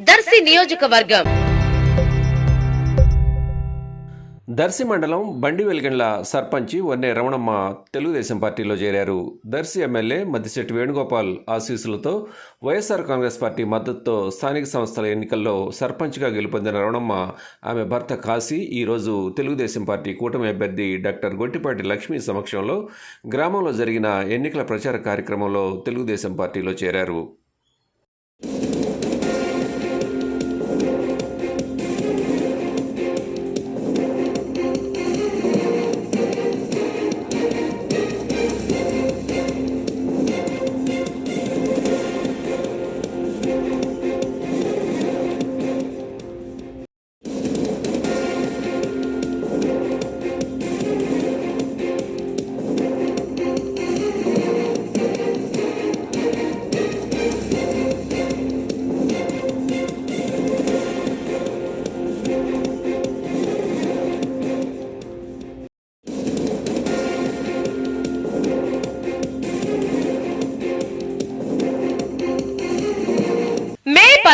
దర్శి నియోజకవర్గం. దర్శి మండలం బండి వెలిగండ్ల సర్పంచి వన్నె రమణమ్మ తెలుగుదేశం పార్టీలో చేరారు. దర్శి ఎమ్మెల్యే మద్దిశెట్టి వేణుగోపాల్ ఆశీస్సులతో వైఎస్ఆర్ కాంగ్రెస్ పార్టీ మద్దతుతో స్థానిక సంస్థల ఎన్నికల్లో సర్పంచ్గా గెలుపొందిన రమణమ్మ ఆమె భర్త కాశీ ఈరోజు తెలుగుదేశం పార్టీ కూటమి అభ్యర్థి డాక్టర్ గొట్టిపాటి లక్ష్మి సమక్షంలో గ్రామంలో జరిగిన ఎన్నికల ప్రచార కార్యక్రమంలో తెలుగుదేశం పార్టీలో చేరారు.